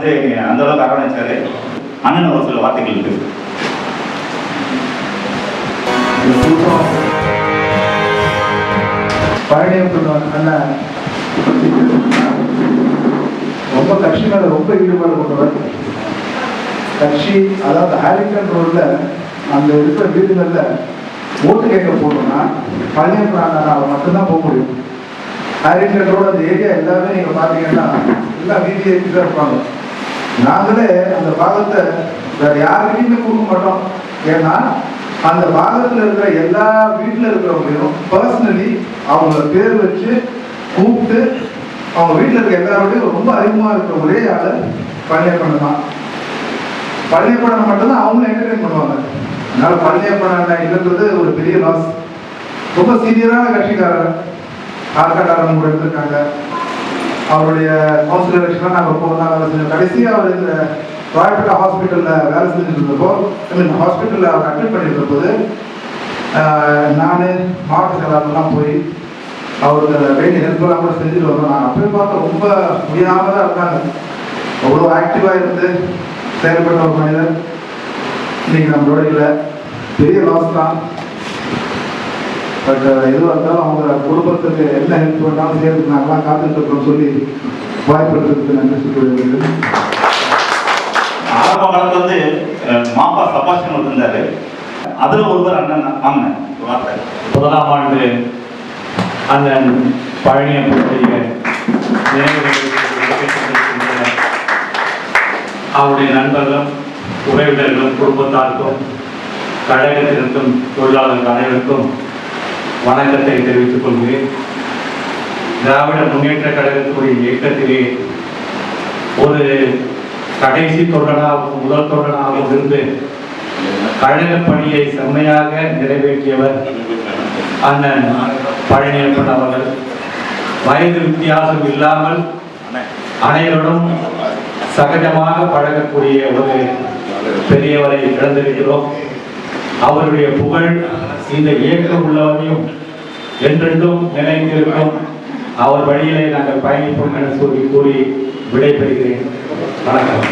அந்த அளவுக்கு ஆரோசார் சில வார்த்தைகள் இருக்கு. பழனியப்பன் அண்ணன் ரொம்ப கட்சி மேல ரொம்ப ஈடுபாடு கொண்டவர். கட்சி அதாவது ஹாரிங்கன் ரோட்ல அந்த இருக்கிற வீடுகள்ல ஓட்டு கேட்க போனோம்னா பழைய அண்ணன் மட்டும்தான் போக முடியும். ஹாரிங்கன் ரோடு அந்த ஏரியா எல்லாமே நீங்க பாத்தீங்கன்னா எல்லாம் வீதி தான் இருப்பாங்க. நாங்களே அந்த பாகத்தை வேற யாருக்கிட்டையுமே கொடுக்க மாட்டோம். ஏன்னா அந்த பாகத்துல இருக்கிற எல்லா வீட்டுல இருக்கிறவங்களையும் பர்சனலி அவங்கள பேர் வச்சு கூப்பிட்டு அவங்க வீட்டுல இருக்க எல்லாரோடையும் ரொம்ப அதிகமா இருக்கிற ஒரே ஆளு பழனியப்பண்ணன் தான் மட்டும்தான் அவங்களும் என்டர்டைன் பண்ணுவாங்க. அதனால பழனியப்பண்ணன் இல்லைன்றது ஒரு பெரிய லாஸ் ரொம்ப சீனியரான கட்சிக்காரர் ஆர்காட்டாரன் கூட இருந்திருக்காங்க. அவருடைய கவுன்சிலர் நாங்கள் போகலாம் வேலை செஞ்சோம் கடைசியாக அவர் இந்த ராயப்பேட்டை ஹாஸ்பிட்டலில் வேலை செஞ்சுட்டு இருந்தப்போ ஐ மீன் ஹாஸ்பிட்டலில் அவர் அட்மிட் பண்ணிட்டு போது நான் மாவட்ட செயலாளர்லாம் போய் அவருக்கு வேண்டிய ஹெல்ப்லாம் கூட செஞ்சுட்டு வந்தோம். நான் அப்பயும் பார்த்தா ரொம்ப முடியாமல் தான் இருக்காங்க அவ்வளோ ஆக்டிவாக இருந்து செயல்பட்ட ஒரு மனிதர். இன்னைக்கு நம்மளோட இல்லை. பெரிய லாஸ் தான். பட் எதுவாக இருந்தாலும் அவங்க குடும்பத்துக்கு என்ன ஹெல்ப் பண்ணாலும் செய்யறதுக்கு நாங்களாம் காத்துட்டு இருக்கோம் சொல்லி வாய்ப்பு இருக்கிறதுக்கு நன்றி ஆரம்ப காலத்துல வந்து மாப்பா சபாஷன் இருந்தாரு. அதுல ஒருவர் அண்ணன் வார்த்தை. முதலாம் ஆண்டு அண்ணன் பழனியப்பனுடைய அவருடைய நண்பர்களும் உறவினர்களும் குடும்பத்தாருக்கும் கழகத்திற்கும் தொழிலாளர்கள் அனைவருக்கும் வணக்கத்தை தெரிவித்துக் கொள்கிறேன். திராவிட முன்னேற்ற கழகத்துடைய இயக்கத்திலே ஒரு கடைசி தொடராகவும் முதல் தொடராகவும் இருந்து கழக பணியை செம்மையாக நிறைவேற்றியவர் அண்ணன் பழனியப்பன் அவர்கள். வயது வித்தியாசம் இல்லாமல் அனைவரும் சகஜமாக பழகக்கூடிய ஒரு பெரியவரை இழந்திருக்கிறோம். அவருடைய புகழ் இந்த இயக்கம் உள்ளவரையும் என்றென்றும் நிலைத்திருக்கும் அவர் வழியிலே நாங்கள் பயணிப்போம் என சொல்லி கூறி விடைபெறுகிறேன். வணக்கம்.